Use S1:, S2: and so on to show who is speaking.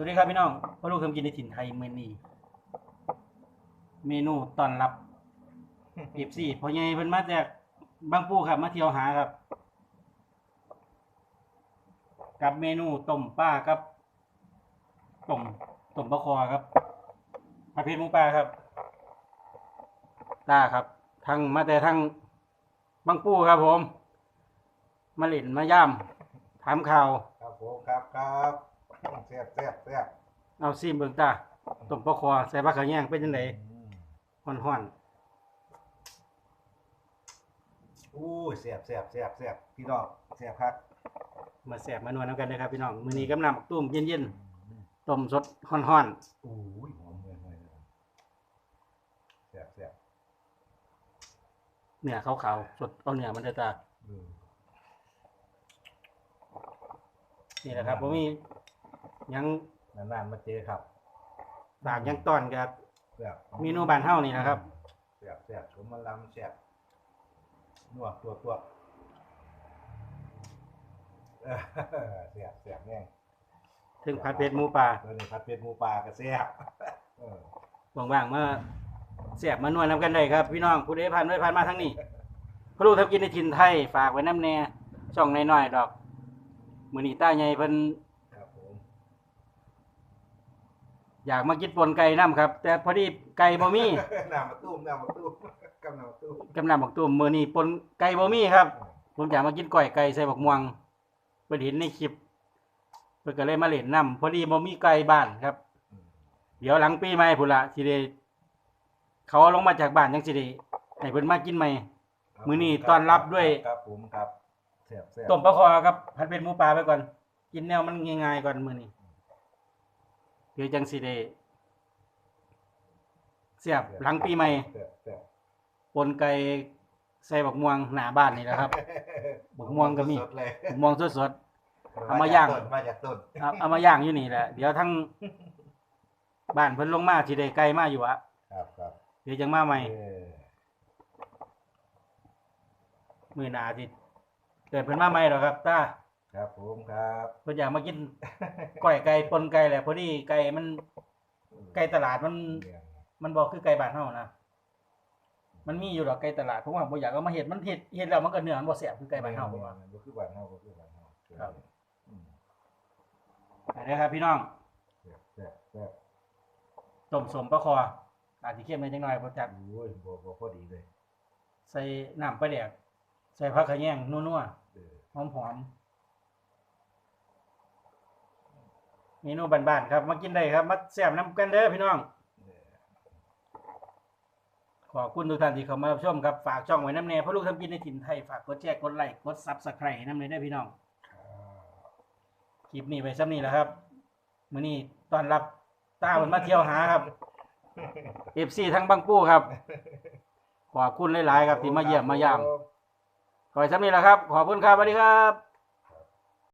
S1: สวัสดีครับพี่น้องพ่อลูกทำกินในถิ่นไทยเมือนี้เมนูตอนรับเอฟซีพอใหญ่เพิ่นมาจากบางปูครับ มาเที่ยวหาครับ กับเมนูต้มปลาครับต้มต้มปลาคอครับผัดเผ็ดหมูปลาครับตาครับทางมาแต่ทางบางปูครับผม มาเล่นมาย่ำถามข่าว
S2: ครับผมครับครับ แซ่บแซ่บแซ่บ
S1: เอาซีมเบิ่งตาต้มปลาคอใส่ปลาขาวแยงเป็นจังได
S2: อืม
S1: ฮ้อน
S2: อู้ยแซ่บแซ่บแซ่บแซ่บพี่น้องแซ่บครับ
S1: ๆมาแซ่บมานวลนำกันนะครับพี่น้องมื้อนี้กำลังตุ้มเย็น
S2: อืม
S1: ๆต้มสดฮ้อน
S2: อู้ยหอมเงยเงยเลยแซ่บแซ่บ
S1: ๆเนื้อขาวๆสดเอาเนื้อมันเด้อตา
S2: อืม
S1: นี่แหละครับบ่มีห ยัง
S2: นานๆมาเจอครับ
S1: ฝากหยังต้อนกับ
S2: แซ่บ
S1: เมนูบ้านเฮานี่นะครับ
S2: แซ่บแซ่บผมมาลำแซ่บนัวตัวตัวเออแซ่บแซ่บแน่ง
S1: ถึงผัดเผ็ดหมูป่า
S2: ตัวนี้ผัดเป็ดหมูปลากระแซ่บเออ
S1: ว่างๆมาแซ่บมานวลนำกันได้ครับ พี่น้องผู้ใดผ่านไปผ่านมาทางนี้พอลูกทำกินในถิ่นไทยฝากไว้น้ำแน่ช่องน้อยๆดอกมื้อนี้ตาใหญ่เพิ่น
S2: ครับผม
S1: อยากมากินปนไก่น้ำครับ แต่พอดีไก่บ่มี
S2: น้ำมะตุ้มน้ำมะตุ้มกำน้ำมะตุ้ม
S1: กำลังบอกตัวมือนี้ปนไก่บ่มีครับ ผมอยากมากินก้อยไก่ใส่บักม่วงเพิ่นเห็นในคลิปเพิ่นก็เลยมาเล่นน้ำพอดีบ่มีไก่บ้านครับ
S2: อืม
S1: เดี๋ยวหลังปีใหม่พุ่นละสิได้เขาเอาลงมาจากบ้านจังสิได้ให้เพิ่นมากินใหม่
S2: ครับ
S1: มื้อนี้
S2: ผม
S1: ต้อนรับด้วย
S2: ครับผมครับแซ่บแซ่บ
S1: ต้มปลาคอครับผัดเป็นหมูปลาไปก่อน กินแนวมันง่ายๆก่อนมื้อนี้ เดี๋ยวจังสิได้เสียบหลังปีใหม่
S2: แซ่บแซ่บ
S1: ปนไก่ใส่บักม่วงหน้าบ้านนี่แหละครับ บักม่วงก็มี
S2: สดๆเลย
S1: บักม่วงสดๆเอามาย่าง
S2: ต้นมาจากต้น
S1: เอาเอามาย่างอยู่นี่แหละเดี๋ยวทั้งบ้านเพิ่นลงมาที่ได้ไกลมาอยู่อะ
S2: ครับครับ
S1: เดี๋ยวจังมาใหม่
S2: เออ
S1: มื้อหน้าสิเกิดเพิ่นมาใหม่หรอกครับตา
S2: ครับผมครับ
S1: เพิ่นอยากมากินก้อยไก่ปนไก่แหละพอดีไก่มันไก่ตลาดมัน
S2: เนี่ย
S1: มันบ่คือไก่บ้านเฮานะมันมีอยู่ดอกไก่ตลาดผมว่าบ่อยากเอามาเฮ็ดมันเฮ็ดเฮ็ดแล้วมันก็เนื้อมันบ่แซ่บคือไก่บ้านเฮาผมว่า
S2: บ่คือบ้านเฮาบ่คือบ้านเฮา
S1: ครับ
S2: อืม
S1: ไปเด้อครับพี่น้อง
S2: แซ่บแซ่บแซ่บ
S1: ต้มสมปลาคออาจสิเค็มหน่อยจังหน่อยบ่จัก
S2: โอ้ยบ่บ่พอดีเลย
S1: ใส่น้ำปลาแดกใส่ผักขะแยงนัวๆ
S2: เออ
S1: หอมหอม เมนูบ้านๆครับ มากินได้ครับ มาแซ่บน้ำกันเด้อพี่น้อง ขอบคุณทุกท่านที่เข้ามารับชมครับ ฝากช่องไว้น้ำแน่เพราะลูกทำกินในถิ่นไทย ฝากกดแชร์กดไลค์กดซับสไครต์น้ำเลยได้อพี่น้อง คลิปนี้ไปซ้ำนี้แหล้วครับมื้อนี้ตอนรับตามันมาเที่ยวหาครับ FC ทั้งบางปูครับ ขอบคุณหลายๆครับที่มาเยี่ยมมายามขอให้ซ้ำนี้แหละครับ ขอบคุณครับสวัสดีครับ